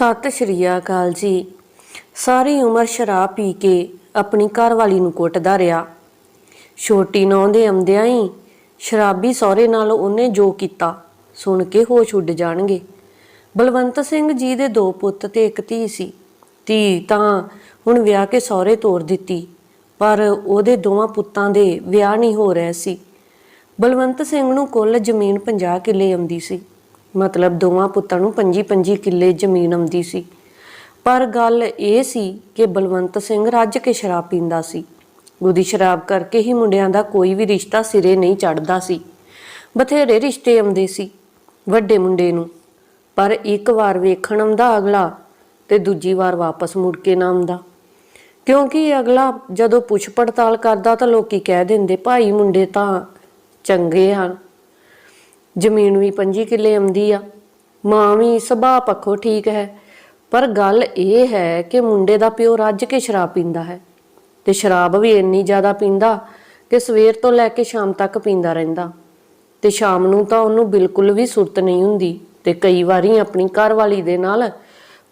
ਸਤਿ ਸ਼੍ਰੀ ਅਕਾਲ ਜੀ। ਸਾਰੀ ਉਮਰ ਸ਼ਰਾਬ ਪੀ ਕੇ ਆਪਣੀ ਘਰਵਾਲੀ ਨੂੰ ਕੁੱਟਦਾ ਰਿਹਾ। ਛੋਟੀ ਨੌਂ ਦੇ ਆਉਂਦਿਆਂ ਹੀ ਸ਼ਰਾਬੀ ਸਹੁਰੇ ਨਾਲ ਉਹਨੇ ਜੋ ਕੀਤਾ, ਸੁਣ ਕੇ ਹੋਸ਼ ਉੱਡ ਜਾਣਗੇ। ਬਲਵੰਤ ਸਿੰਘ ਜੀ ਦੇ ਦੋ ਪੁੱਤ ਤੇ ਇੱਕ ਧੀ ਸੀ। ਧੀ ਤਾਂ ਹੁਣ ਵਿਆਹ ਕੇ ਸਹੁਰੇ ਤੋਰ ਦਿੱਤੀ, ਪਰ ਉਹਦੇ ਦੋਵਾਂ ਪੁੱਤਾਂ ਦੇ ਵਿਆਹ ਨਹੀਂ ਹੋ ਰਹੇ ਸੀ। ਬਲਵੰਤ ਸਿੰਘ ਨੂੰ ਕੁੱਲ ਜ਼ਮੀਨ 50 ਕਿੱਲੇ ਆਉਂਦੀ ਸੀ। ਮਤਲਬ ਦੋਵਾਂ ਪੁੱਤਾਂ ਨੂੰ 25-25 ਕਿੱਲੇ ਜ਼ਮੀਨ ਆਉਂਦੀ ਸੀ। ਪਰ ਗੱਲ ਇਹ ਸੀ ਕਿ ਬਲਵੰਤ ਸਿੰਘ ਰੱਜ ਕੇ ਸ਼ਰਾਬ ਪੀਂਦਾ ਸੀ। ਉਹਦੀ ਸ਼ਰਾਬ ਕਰਕੇ ਹੀ ਮੁੰਡਿਆਂ ਦਾ ਕੋਈ ਵੀ ਰਿਸ਼ਤਾ ਸਿਰੇ ਨਹੀਂ ਚੜਦਾ ਸੀ। ਬਥੇਰੇ ਰਿਸ਼ਤੇ ਆਉਂਦੇ ਸੀ ਵੱਡੇ ਮੁੰਡੇ ਨੂੰ। ਪਰ ਇੱਕ ਵਾਰ ਵੇਖਣ ਆਉਂਦਾ ਅਗਲਾ ਤੇ ਦੂਜੀ ਵਾਰ ਵਾਪਸ ਮੁੜ ਕੇ ਨਾ ਆਉਂਦਾ। ਕਿਉਂਕਿ ਅਗਲਾ ਜਦੋਂ ਪੁੱਛ ਪੜਤਾਲ ਕਰਦਾ ਤਾਂ ਲੋਕੀ ਕਹਿ ਦਿੰਦੇ, ਭਾਈ ਮੁੰਡੇ ਤਾਂ ਚੰਗੇ ਹਨ। ਜ਼ਮੀਨ ਵੀ 25 ਕਿੱਲੇ ਆਉਂਦੀ ਆ। ਮਾਂ ਵੀ ਸੁਭਾਅ ਪੱਖੋਂ ਠੀਕ ਹੈ। ਪਰ ਗੱਲ ਇਹ ਹੈ ਕਿ ਮੁੰਡੇ ਦਾ ਪਿਓ ਰੱਜ ਕੇ ਸ਼ਰਾਬ ਪੀਂਦਾ ਹੈ ਤੇ ਸ਼ਰਾਬ ਵੀ ਇੰਨੀ ਜ਼ਿਆਦਾ ਪੀਂਦਾ ਕਿ ਸਵੇਰ ਤੋਂ ਲੈ ਕੇ ਸ਼ਾਮ ਤੱਕ ਪੀਂਦਾ ਰਹਿੰਦਾ। ਤੇ ਸ਼ਾਮ ਨੂੰ ਤਾਂ ਉਹਨੂੰ ਬਿਲਕੁਲ ਵੀ ਸੁਰਤ ਨਹੀਂ ਹੁੰਦੀ ਤੇ ਕਈ ਵਾਰੀ ਆਪਣੀ ਘਰਵਾਲੀ ਦੇ ਨਾਲ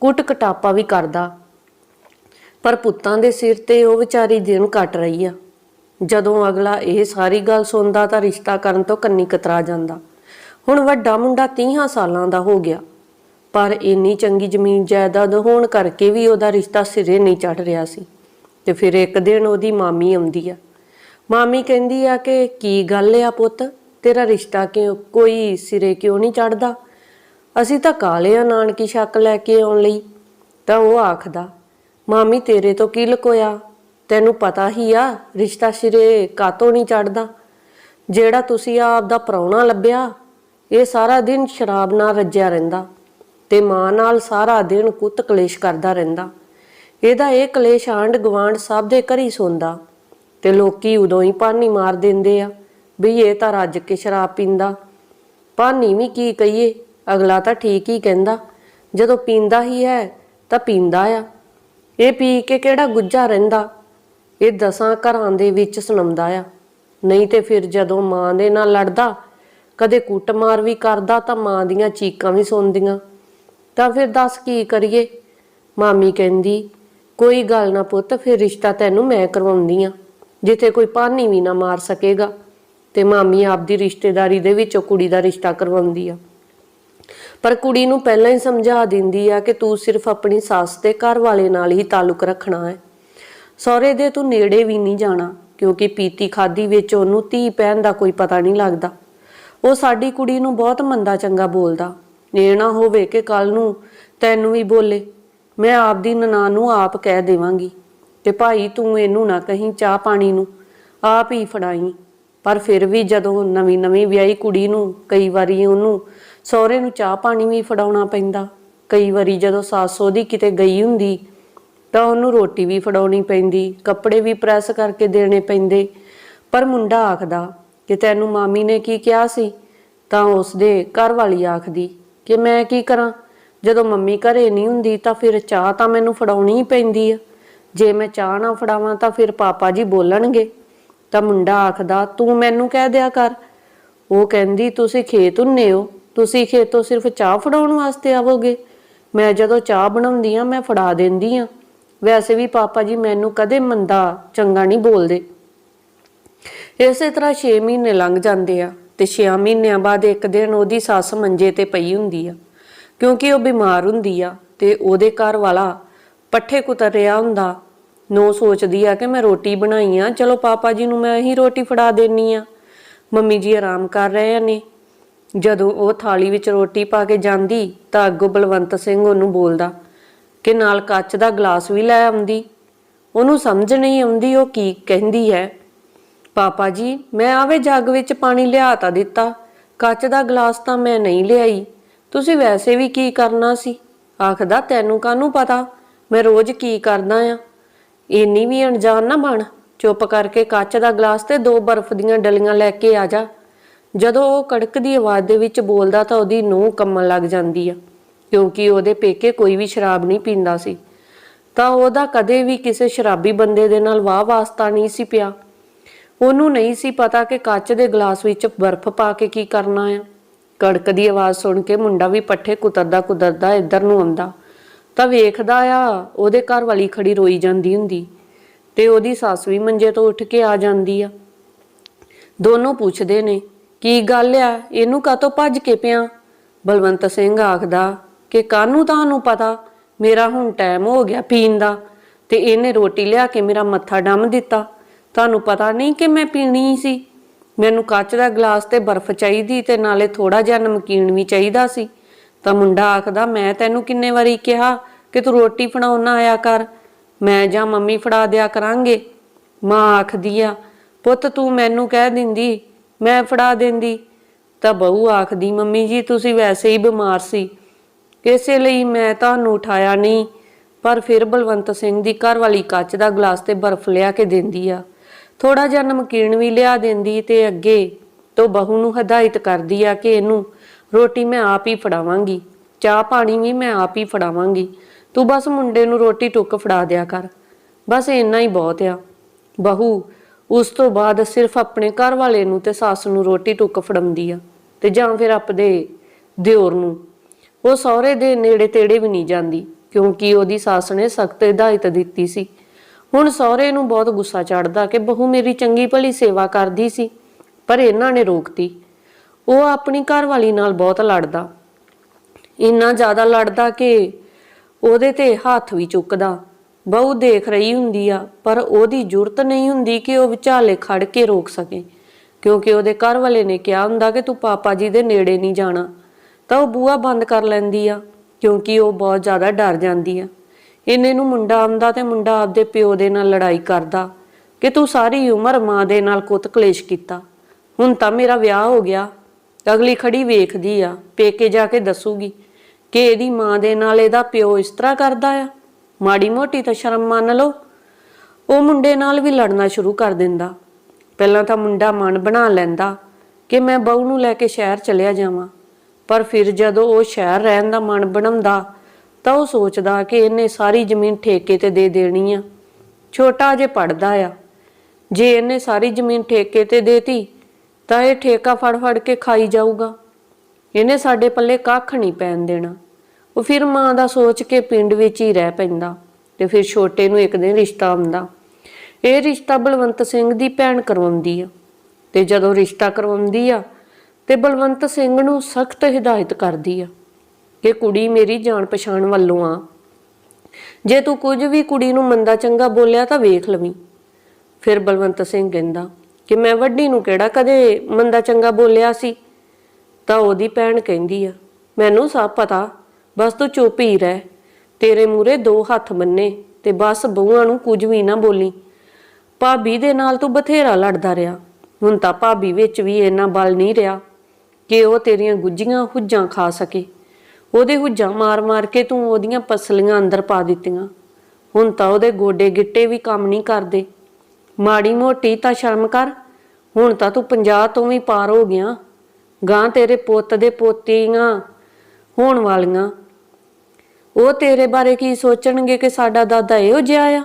ਕੁੱਟ ਕਟਾਪਾ ਵੀ ਕਰਦਾ। ਪਰ ਪੁੱਤਾਂ ਦੇ ਸਿਰ ਤੇ ਉਹ ਵਿਚਾਰੀ ਦਿਨ ਕੱਟ ਰਹੀ ਆ। ਜਦੋਂ ਅਗਲਾ ਇਹ ਸਾਰੀ ਗੱਲ ਸੁਣਦਾ ਤਾਂ ਰਿਸ਼ਤਾ ਕਰਨ ਤੋਂ ਕੰਨੀ ਕਤਰਾ ਜਾਂਦਾ। ਹੁਣ ਵੱਡਾ ਮੁੰਡਾ 30 ਸਾਲਾਂ ਦਾ ਹੋ ਗਿਆ। ਪਰ ਇੰਨੀ ਚੰਗੀ ਜ਼ਮੀਨ ਜਾਇਦਾਦ ਹੋਣ ਕਰਕੇ ਵੀ ਉਹਦਾ ਰਿਸ਼ਤਾ ਸਿਰੇ ਨਹੀਂ ਚੜ ਰਿਹਾ ਸੀ। ਤੇ ਫਿਰ ਇੱਕ ਦਿਨ ਉਹਦੀ ਮਾਮੀ ਆਉਂਦੀ ਆ। ਮਾਮੀ ਕਹਿੰਦੀ ਆ ਕਿ, ਕੀ ਗੱਲ ਆ ਪੁੱਤ? ਤੇਰਾ ਰਿਸ਼ਤਾ ਕਿਉਂ, ਕੋਈ ਸਿਰੇ ਕਿਉਂ ਨਹੀਂ ਚੜਦਾ ਅਸੀਂ ਤਾਂ ਕਾਲੇ ਆ ਨਾਨਕੀ ਸ਼ੱਕ ਲੈ ਕੇ ਆਉਣ ਲਈ। ਤਾਂ ਉਹ ਆਖਦਾ, ਮਾਮੀ, ਤੇਰੇ ਤੋਂ ਕੀ ਲਕੋਇਆ? ਤੈਨੂੰ ਪਤਾ ਹੀ ਆ, ਰਿਸ਼ਤਾ ਸਿਰੇ ਕਾਤੋਂ ਨਹੀਂ ਚੜਦਾ ਜਿਹੜਾ ਤੁਸੀਂ ਆਪ ਦਾ ਪ੍ਰਾਹੁਣਾ ਲੱਭਿਆ ਇਹ ਸਾਰਾ ਦਿਨ ਸ਼ਰਾਬ ਨਾਲ ਰੱਜਿਆ ਰਹਿੰਦਾ ਤੇ ਮਾਂ ਨਾਲ ਸਾਰਾ ਦਿਨ ਕੁੱਤ ਕਲੇਸ਼ ਕਰਦਾ ਰਹਿੰਦਾ। ਇਹਦਾ ਇਹ ਕਲੇਸ਼ ਆਂਡ ਗਵਾਂਡ ਸਭ ਦੇ ਘਰੀ ਸੌਂਦਾ ਤੇ ਲੋਕੀ ਉਦੋਂ ਹੀ ਪਾਨੀ ਮਾਰ ਦਿੰਦੇ ਆ ਵੀ ਇਹ ਤਾਂ ਰੱਜ ਕੇ ਸ਼ਰਾਬ ਪੀਂਦਾ। ਪਾਨੀ ਵੀ ਕੀ ਕਹੀਏ, ਅਗਲਾ ਤਾਂ ਠੀਕ ਹੀ ਕਹਿੰਦਾ, ਜਦੋਂ ਪੀਂਦਾ ਹੀ ਹੈ ਤਾਂ ਪੀਂਦਾ ਆ। ਇਹ ਪੀ ਕੇ ਕਿਹੜਾ ਗੁੱਜਾ ਰਹਿੰਦਾ, ਇਹ ਦਸਾਂ ਘਰਾਂ ਦੇ ਵਿੱਚ ਸੁਣਾਉਂਦਾ ਆ। ਨਹੀਂ ਤੇ ਫਿਰ ਜਦੋਂ ਮਾਂ ਦੇ ਨਾਲ ਲੜਦਾ ਕਦੇ ਕੁੱਟਮਾਰ ਵੀ ਕਰਦਾ ਤਾਂ ਮਾਂ ਦੀਆਂ ਚੀਕਾਂ ਵੀ ਸੁਣਦੀਆਂ। ਤਾਂ ਫਿਰ ਦੱਸ ਕੀ ਕਰੀਏ? ਮਾਮੀ ਕਹਿੰਦੀ, ਕੋਈ ਗੱਲ ਨਾ ਪੁੱਤ, ਫਿਰ ਰਿਸ਼ਤਾ ਤੈਨੂੰ ਮੈਂ ਕਰਵਾਉਂਦੀ ਆ। ਜਿੱਥੇ ਕੋਈ ਪਾਨੀ ਵੀ ਨਾ ਮਾਰ ਸਕੇਗਾ ਤੇ ਮਾਮੀ ਆਪਦੀ ਰਿਸ਼ਤੇਦਾਰੀ ਦੇ ਵਿੱਚੋਂ ਕੁੜੀ ਦਾ ਰਿਸ਼ਤਾ ਕਰਵਾਉਂਦੀ ਆ। ਪਰ ਕੁੜੀ ਨੂੰ ਪਹਿਲਾਂ ਹੀ ਸਮਝਾ ਦਿੰਦੀ ਆ ਕਿ ਤੂੰ ਸਿਰਫ ਆਪਣੀ ਸੱਸ ਤੇ ਘਰ ਵਾਲੇ ਨਾਲ ਹੀ ਤਾਲੁਕ ਰੱਖਣਾ ਹੈ। ਸਹੁਰੇ ਦੇ ਤੂੰ ਨੇੜੇ ਵੀ ਨਹੀਂ ਜਾਣਾ, ਕਿਉਂਕਿ ਪੀਤੀ ਖਾਦੀ ਵਿੱਚ ਉਹਨੂੰ ਧੀ ਪੈਣ ਦਾ ਕੋਈ ਪਤਾ ਨਹੀਂ ਲੱਗਦਾ। ਉਹ ਸਾਡੀ ਕੁੜੀ ਨੂੰ ਬਹੁਤ ਮੰਦਾ ਚੰਗਾ ਬੋਲਦਾ। ਇਹ ਨਾ ਹੋਵੇ ਕਿ ਕੱਲ ਨੂੰ ਤੈਨੂੰ ਵੀ ਬੋਲੇ। ਮੈਂ ਆਪਦੀ ਨਨਾਣ ਨੂੰ ਆਪ ਕਹਿ ਦੇਵਾਂਗੀ ਤੇ ਭਾਈ ਤੂੰ ਇਹਨੂੰ ਨਾ ਕਹੀਂ ਚਾਹ ਪਾਣੀ ਨੂੰ, ਆਪ ਹੀ ਫੜਾਈ। ਪਰ ਫਿਰ ਵੀ ਜਦੋਂ ਨਵੀਂ ਨਵੀਂ ਵਿਆਹੀ ਕੁੜੀ ਨੂੰ ਕਈ ਵਾਰੀ ਉਹਨੂੰ ਸਹੁਰੇ ਨੂੰ ਚਾਹ ਪਾਣੀ ਵੀ ਫੜਾਉਣਾ ਪੈਂਦਾ, ਕਈ ਵਾਰੀ ਜਦੋਂ ਸੱਸ ਉਹਦੀ ਕਿਤੇ ਗਈ ਹੁੰਦੀ ਤਾਂ ਉਹਨੂੰ ਰੋਟੀ ਵੀ ਫੜਾਉਣੀ ਪੈਂਦੀ, ਕੱਪੜੇ ਵੀ ਪ੍ਰੈਸ ਕਰਕੇ ਦੇਣੇ ਪੈਂਦੇ। ਪਰ ਮੁੰਡਾ ਆਖਦਾ ਕਿ ਤੈਨੂੰ ਮਾਮੀ ਨੇ ਕੀ ਕਿਹਾ ਸੀ? ਤਾਂ ਉਸਦੇ ਘਰ ਵਾਲੀ ਆਖਦੀ ਕਿ ਮੈਂ ਕੀ ਕਰਾਂ? ਜਦੋਂ ਮੰਮੀ ਘਰੇ ਨਹੀਂ ਹੁੰਦੀ ਤਾਂ ਫਿਰ ਚਾਹ ਤਾਂ ਮੈਨੂੰ ਫੜਾਉਣੀ ਹੀ ਪੈਂਦੀ ਆ। ਜੇ ਮੈਂ ਚਾਹ ਨਾ ਫੜਾਵਾਂ ਤਾਂ ਫਿਰ ਪਾਪਾ ਜੀ ਬੋਲਣਗੇ। ਤਾਂ ਮੁੰਡਾ ਆਖਦਾ, ਤੂੰ ਮੈਨੂੰ ਕਹਿ ਦਿਆ ਕਰ। ਉਹ ਕਹਿੰਦੀ, ਤੁਸੀਂ ਖੇਤ ਹੁੰਨੇ ਹੋ। ਤੁਸੀਂ ਖੇਤੋਂ ਸਿਰਫ ਚਾਹ ਫੜਾਉਣ ਵਾਸਤੇ ਆਵੋਗੇ। ਮੈਂ ਜਦੋਂ ਚਾਹ ਬਣਾਉਂਦੀ ਆ, ਮੈਂ ਫੜਾ ਦਿੰਦੀ ਆ। ਵੈਸੇ ਵੀ ਪਾਪਾ ਜੀ ਮੈਨੂੰ ਕਦੇ ਮੰਦਾ, ਚੰਗਾ ਨਹੀਂ ਬੋਲਦੇ। ਇਸੇ ਤਰ੍ਹਾਂ 6 ਮਹੀਨੇ ਲੰਘ ਜਾਂਦੇ ਆ ਤੇ 6 ਮਹੀਨਿਆਂ ਬਾਅਦ ਇੱਕ ਦਿਨ ਉਹਦੀ ਸੱਸ ਮੰਜੇ ਤੇ ਪਈ ਹੁੰਦੀ ਆ। ਕਿਉਂਕਿ ਉਹ ਬਿਮਾਰ ਹੁੰਦੀ ਆ ਤੇ ਉਹਦੇ ਘਰ ਵਾਲਾ ਪੱਠੇ ਕੁਤਰ ਰਿਹਾ ਹੁੰਦਾ। ਨੋ ਸੋਚਦੀ ਆ ਕਿ ਮੈਂ ਰੋਟੀ ਬਣਾਈ ਆ, ਚਲੋ ਪਾਪਾ ਜੀ ਨੂੰ ਮੈਂ ਹੀ ਰੋਟੀ ਫੜਾ ਦੇਣੀ ਆ। ਮੰਮੀ ਜੀ ਆਰਾਮ ਕਰ ਰਹੇ ਨੇ। ਜਦੋਂ ਉਹ ਥਾਲੀ ਵਿੱਚ ਰੋਟੀ ਪਾ ਕੇ ਜਾਂਦੀ ਤਾਂ ਅੱਗੋਂ ਬਲਵੰਤ ਸਿੰਘ ਉਹਨੂੰ ਬੋਲਦਾ, ਕਿ ਨਾਲ ਕੱਚ ਦਾ ਗਲਾਸ ਵੀ ਲੈ ਆਉਂਦੀ? ਉਹਨੂੰ ਸਮਝ ਨਹੀਂ ਆਉਂਦੀ ਉਹ ਕੀ ਕਹਿੰਦੀ ਹੈ। ਪਾਪਾ ਜੀ, ਮੈਂ ਆਵੇ ਜੱਗ ਵਿੱਚ ਪਾਣੀ ਲਿਆ ਤਾਂ ਦਿੱਤਾ। ਕੱਚ ਦਾ ਗਲਾਸ ਤਾਂ ਮੈਂ ਨਹੀਂ ਲਿਆਈ। ਤੁਸੀਂ ਵੈਸੇ ਵੀ ਕੀ ਕਰਨਾ ਸੀ? ਆਖਦਾ, ਤੈਨੂੰ ਕਾਹਨੂੰ ਪਤਾ? ਮੈਂ ਰੋਜ਼ ਕੀ ਕਰਦਾ ਆ? ਇੰਨੀ ਵੀ ਅਣਜਾਣ ਨਾ ਬਣ। ਚੁੱਪ ਕਰਕੇ ਕੱਚ ਦਾ ਗਲਾਸ ਤੇ ਦੋ ਬਰਫ਼ ਦੀਆਂ ਡਲੀਆਂ ਲੈ ਕੇ ਆ ਜਾ। ਜਦੋਂ ਉਹ ਕੜਕ ਦੀ ਆਵਾਜ਼ ਦੇ ਵਿੱਚ ਬੋਲਦਾ ਤਾਂ ਉਹਦੀ ਨੂੰਹ ਕੰਮਣ ਲੱਗ ਜਾਂਦੀ ਆ। ਕਿਉਂਕਿ ਉਹਦੇ ਪੇਕੇ ਕੋਈ ਵੀ ਸ਼ਰਾਬ ਨਹੀਂ ਪੀਂਦਾ ਸੀ। ਤਾਂ ਉਹਦਾ ਕਦੇ ਵੀ ਕਿਸੇ ਸ਼ਰਾਬੀ ਬੰਦੇ ਦੇ ਨਾਲ ਵਾਹ ਵਾਸਤਾ ਨਹੀਂ ਸੀ ਪਿਆ। ਉਹਨੂੰ ਨਹੀਂ ਸੀ ਪਤਾ ਕਿ ਕੱਚ ਦੇ ਗਲਾਸ ਵਿੱਚ ਬਰਫ਼ ਪਾ ਕੇ ਕੀ ਕਰਨਾ ਆ। ਕੜਕ ਦੀ ਆਵਾਜ਼ ਸੁਣ ਕੇ ਮੁੰਡਾ ਵੀ ਪੱਠੇ ਕੁਤਰਦਾ ਕੁਦਰਦਾ ਇੱਧਰ ਨੂੰ ਆਉਂਦਾ। ਤਾਂ ਵੇਖਦਾ ਆ, ਉਹਦੇ ਘਰ ਵਾਲੀ ਖੜੀ ਰੋਈ ਜਾਂਦੀ ਹੁੰਦੀ ਤੇ ਉਹਦੀ ਸੱਸ ਵੀ ਮੰਜੇ ਤੋਂ ਉੱਠ ਕੇ ਆ ਜਾਂਦੀ ਆ। ਦੋਨੋਂ ਪੁੱਛਦੇ ਨੇ, ਕੀ ਗੱਲ ਆ? ਇਹਨੂੰ ਕਾਤੋਂ ਭੱਜ ਕੇ ਪਿਆ? ਬਲਵੰਤ ਸਿੰਘ ਆਖਦਾ, ਕਿ ਕਾਨੂੰ ਤੁਹਾਨੂੰ ਪਤਾ? ਮੇਰਾ ਹੁਣ ਟਾਈਮ ਹੋ ਗਿਆ ਪੀਣ ਦਾ ਤੇ ਇਹਨੇ ਰੋਟੀ ਲਿਆ ਕੇ ਮੇਰਾ ਮੱਥਾ ਡੰਮ ਦਿੱਤਾ। ਤੁਹਾਨੂੰ ਪਤਾ ਨਹੀਂ ਕਿ ਮੈਂ ਪੀਣੀ ਸੀ। ਮੈਨੂੰ ਕੱਚ ਦਾ ਗਲਾਸ ਤੇ ਬਰਫ਼ ਚਾਹੀਦੀ ਤੇ ਨਾਲੇ ਥੋੜਾ ਜਿਹਾ ਨਮਕੀਨ ਵੀ ਚਾਹੀਦਾ ਸੀ। ਤਾਂ ਮੁੰਡਾ ਆਖਦਾ, ਮੈਂ ਤੈਨੂੰ ਕਿੰਨੇ ਵਾਰੀ ਕਿਹਾ ਕਿ ਤੂੰ ਰੋਟੀ ਫੜਾਉਣ ਆਇਆ ਕਰ। ਮੈਂ ਜਾਂ ਮੰਮੀ ਫੜਾ ਦਿਆ ਕਰਾਂਗੇ। ਮਾਂ ਆਖਦੀ ਆ, ਪੁੱਤ, ਤੂੰ ਮੈਨੂੰ ਕਹਿ ਦਿੰਦੀ, ਮੈਂ ਫੜਾ ਦਿੰਦੀ। ਤਾਂ ਬਹੂ ਆਖਦੀ, ਮੰਮੀ ਜੀ, ਤੁਸੀਂ ਵੈਸੇ ਹੀ ਬਿਮਾਰ ਸੀ। ਇਸੇ ਲਈ ਮੈਂ ਤੁਹਾਨੂੰ ਉਠਾਇਆ ਨਹੀਂ, ਪਰ ਫਿਰ ਬਲਵੰਤ ਸਿੰਘ ਦੀ ਘਰ ਵਾਲੀ ਕੱਚ ਦਾ ਗਲਾਸ ਤੇ ਬਰਫ਼ ਲਿਆ ਕੇ ਦਿੰਦੀ ਆ। ਥੋੜਾ ਜਿਹਾ ਨਮਕੀਨ ਵੀ ਲਿਆ ਦਿੰਦੀ ਤੇ ਅੱਗੇ ਤੋਂ ਬਹੂ ਨੂੰ ਹਦਾਇਤ ਕਰਦੀ ਆ ਕਿ ਇਹਨੂੰ ਰੋਟੀ ਮੈਂ ਆਪ ਹੀ ਫੜਾਵਾਂਗੀ, ਚਾਹ ਪਾਣੀ ਵੀ ਮੈਂ ਆਪ ਹੀ ਫੜਾਵਾਂਗੀ। ਤੂੰ ਬਸ ਮੁੰਡੇ ਨੂੰ ਰੋਟੀ ਟੁੱਕ ਫੜਾ ਦਿਆ ਕਰ। ਬਸ ਇੰਨਾ ਹੀ ਬਹੁਤ ਆ। ਬਹੂ ਉਸ ਤੋਂ ਬਾਅਦ ਸਿਰਫ ਆਪਣੇ ਘਰ ਵਾਲੇ ਨੂੰ ਤੇ ਸੱਸ ਨੂੰ ਰੋਟੀ ਟੁੱਕ ਫੜਾਉਂਦੀ ਆ ਤੇ ਜਾਂ ਫਿਰ ਆਪਦੇ ਦਿਓਰ ਨੂੰ। ਉਹ ਸਹੁਰੇ ਦੇ ਨੇੜੇ ਤੇੜੇ ਵੀ ਨਹੀਂ ਜਾਂਦੀ, ਕਿਉਂਕਿ ਉਹਦੀ ਸੱਸ ਨੇ ਸਖਤ ਹਦਾਇਤ ਦਿੱਤੀ ਸੀ ਹੁਣ ਸਹੁਰੇ ਨੂੰ ਬਹੁਤ ਗੁੱਸਾ ਚੜਦਾ ਕਿ ਬਹੂ ਮੇਰੀ ਚੰਗੀ ਭਲੀ ਸੇਵਾ ਕਰਦੀ ਸੀ, ਪਰ ਇਹਨਾਂ ਨੇ ਰੋਕਤੀ। ਉਹ ਆਪਣੀ ਘਰਵਾਲੀ ਨਾਲ ਬਹੁਤ ਲੜਦਾ। ਇੰਨਾ ਜ਼ਿਆਦਾ ਲੜਦਾ ਕਿ ਉਹਦੇ ਤੇ ਹੱਥ ਵੀ ਚੁੱਕਦਾ। ਬਹੂ ਦੇਖ ਰਹੀ ਹੁੰਦੀ ਆ, ਪਰ ਉਹਦੀ ਜੁਰਤ ਨਹੀਂ ਹੁੰਦੀ ਕਿ ਉਹ ਵਿਚਾਲੇ ਖੜ ਕੇ ਰੋਕ ਸਕੇ। ਕਿਉਂਕਿ ਉਹਦੇ ਘਰ ਵਾਲੇ ਨੇ ਕਿਹਾ ਹੁੰਦਾ ਕਿ ਤੂੰ ਪਾਪਾ ਜੀ ਦੇ ਨੇੜੇ ਨਹੀਂ ਜਾਣਾ, ਤਾਂ ਉਹ ਬੂਹਾ ਬੰਦ ਕਰ ਲੈਂਦੀ ਆ, ਕਿਉਂਕਿ ਉਹ ਬਹੁਤ ਜ਼ਿਆਦਾ ਡਰ ਜਾਂਦੀ ਆ। ਇੰਨੇ ਨੂੰ ਮੁੰਡਾ ਆਉਂਦਾ ਤੇ ਮੁੰਡਾ ਆਪਦੇ ਪਿਓ ਦੇ ਨਾਲ ਲੜਾਈ ਕਰਦਾ ਕਿ ਤੂੰ ਸਾਰੀ ਉਮਰ ਮਾਂ ਦੇ ਨਾਲ ਕੁੱਤ ਕਲੇਸ਼ ਕੀਤਾ। ਹੁਣ ਤਾਂ ਮੇਰਾ ਵਿਆਹ ਹੋ ਗਿਆ। ਅਗਲੀ ਖੜੀ ਵੇਖਦੀ ਆ, ਪੇਕੇ ਜਾ ਕੇ ਦੱਸੂਗੀ ਕਿ ਇਹਦੀ ਮਾਂ ਦੇ ਨਾਲ ਇਹਦਾ ਪਿਓ ਇਸ ਤਰ੍ਹਾਂ ਕਰਦਾ ਆ। ਮਾੜੀ ਮੋਟੀ ਤਾਂ ਸ਼ਰਮ ਮੰਨ ਲਓ। ਉਹ ਮੁੰਡੇ ਨਾਲ ਵੀ ਲੜਨਾ ਸ਼ੁਰੂ ਕਰ ਦਿੰਦਾ। ਪਹਿਲਾਂ ਤਾਂ ਮੁੰਡਾ ਮਨ ਬਣਾ ਲੈਂਦਾ ਕਿ ਮੈਂ ਬਹੂ ਨੂੰ ਲੈ ਕੇ ਸ਼ਹਿਰ ਚਲਿਆ ਜਾਵਾਂ। ਪਰ ਫਿਰ ਜਦੋਂ ਉਹ ਸ਼ਹਿਰ ਰਹਿਣ ਦਾ ਮਨ ਬਣਾਉਂਦਾ ਤਾਂ ਉਹ ਸੋਚਦਾ ਕਿ ਇਹਨੇ ਸਾਰੀ ਜ਼ਮੀਨ ਠੇਕੇ ਤੇ ਦੇ ਦੇਣੀ ਆ। ਛੋਟਾ ਜੇ ਪੜਦਾ ਆ। ਜੇ ਇਹਨੇ ਸਾਰੀ ਜ਼ਮੀਨ ਠੇਕੇ ਤੇ ਦੇਤੀ, ਤਾਂ ਇਹ ਠੇਕਾ ਫੜ ਫੜ ਕੇ ਖਾਈ ਜਾਊਗਾ। ਇਹਨੇ ਸਾਡੇ ਪੱਲੇ ਕੱਖ ਨਹੀਂ ਪੈਣ ਦੇਣਾ। ਉਹ ਫਿਰ ਮਾਂ ਦਾ ਸੋਚ ਕੇ ਪਿੰਡ ਵਿੱਚ ਹੀ ਰਹਿ ਪੈਂਦਾ ਤੇ ਫਿਰ ਛੋਟੇ ਨੂੰ ਇੱਕ ਦਿਨ ਰਿਸ਼ਤਾ ਆਉਂਦਾ। ਇਹ ਰਿਸ਼ਤਾ ਬਲਵੰਤ ਸਿੰਘ ਦੀ ਭੈਣ ਕਰਵਾਉਂਦੀ ਆ। ਤੇ ਜਦੋਂ ਰਿਸ਼ਤਾ ਕਰਵਾਉਂਦੀ ਆ, ਤੇ ਬਲਵੰਤ ਸਿੰਘ ਨੂੰ ਸਖਤ ਹਦਾਇਤ ਕਰਦੀ ਆ। ਕਿ ਕੁੜੀ ਮੇਰੀ ਜਾਣ ਪਛਾਣ ਵੱਲੋਂ ਆ। ਜੇ ਤੂੰ ਕੁਝ ਵੀ ਕੁੜੀ ਨੂੰ ਮੰਦਾ ਚੰਗਾ ਬੋਲਿਆ ਤਾਂ ਵੇਖ ਲਵੀਂ। ਫਿਰ ਬਲਵੰਤ ਸਿੰਘ ਕਹਿੰਦਾ, ਕਿ ਮੈਂ ਵੱਡੀ ਨੂੰ ਕਿਹੜਾ ਕਦੇ ਮੰਦਾ ਚੰਗਾ ਬੋਲਿਆ ਸੀ? ਤਾਂ ਉਹਦੀ ਭੈਣ ਕਹਿੰਦੀ ਆ, ਮੈਨੂੰ ਸਭ ਪਤਾ, ਬਸ ਤੂੰ ਚੁੱਪ ਹੀ ਰਹਿ। ਤੇਰੇ ਮੂਰੇ ਦੋ ਹੱਥ ਬੰਨੇ ਤੇ ਬਸ ਬਹੂਆਂ ਨੂੰ ਕੁਝ ਵੀ ਨਾ ਬੋਲੀ। ਭਾਬੀ ਦੇ ਨਾਲ ਤੂੰ ਬਥੇਰਾ ਲੜਦਾ ਰਿਹਾ। ਹੁਣ ਤਾਂ ਭਾਬੀ ਵਿੱਚ ਵੀ ਇੰਨਾ ਬਲ ਨਹੀਂ ਰਿਹਾ ਕਿ ਉਹ ਤੇਰੀਆਂ ਗੁੱਜੀਆਂ ਹੁੱਜਾਂ ਖਾ ਸਕੇ। ਉਹਦੇ ਹੁੱਜਾਂ ਮਾਰ-ਮਾਰ ਕੇ ਤੂੰ ਉਹਦੀਆਂ ਪਸਲੀਆਂ ਅੰਦਰ ਪਾ ਦਿੱਤੀਆਂ। ਹੁਣ ਤਾਂ ਉਹਦੇ ਗੋਡੇ ਗਿੱਟੇ ਵੀ ਕੰਮ ਨਹੀਂ ਕਰਦੇ। ਮਾੜੀ ਮੋਟੀ ਤਾਂ ਸ਼ਰਮ ਕਰ। ਹੁਣ ਤਾਂ ਤੂੰ 50 ਤੋਂ ਵੀ ਪਾਰ ਹੋ ਗਿਆ। ਗਾਂ ਤੇਰੇ ਪੁੱਤ ਦੇ ਪੋਤੀਆਂ ਹੋਣ ਵਾਲੀਆਂ। ਉਹ ਤੇਰੇ ਬਾਰੇ ਕੀ ਸੋਚਣਗੇ ਕਿ ਸਾਡਾ ਦਾਦਾ ਇਹੋ ਜਿਹਾ ਆ?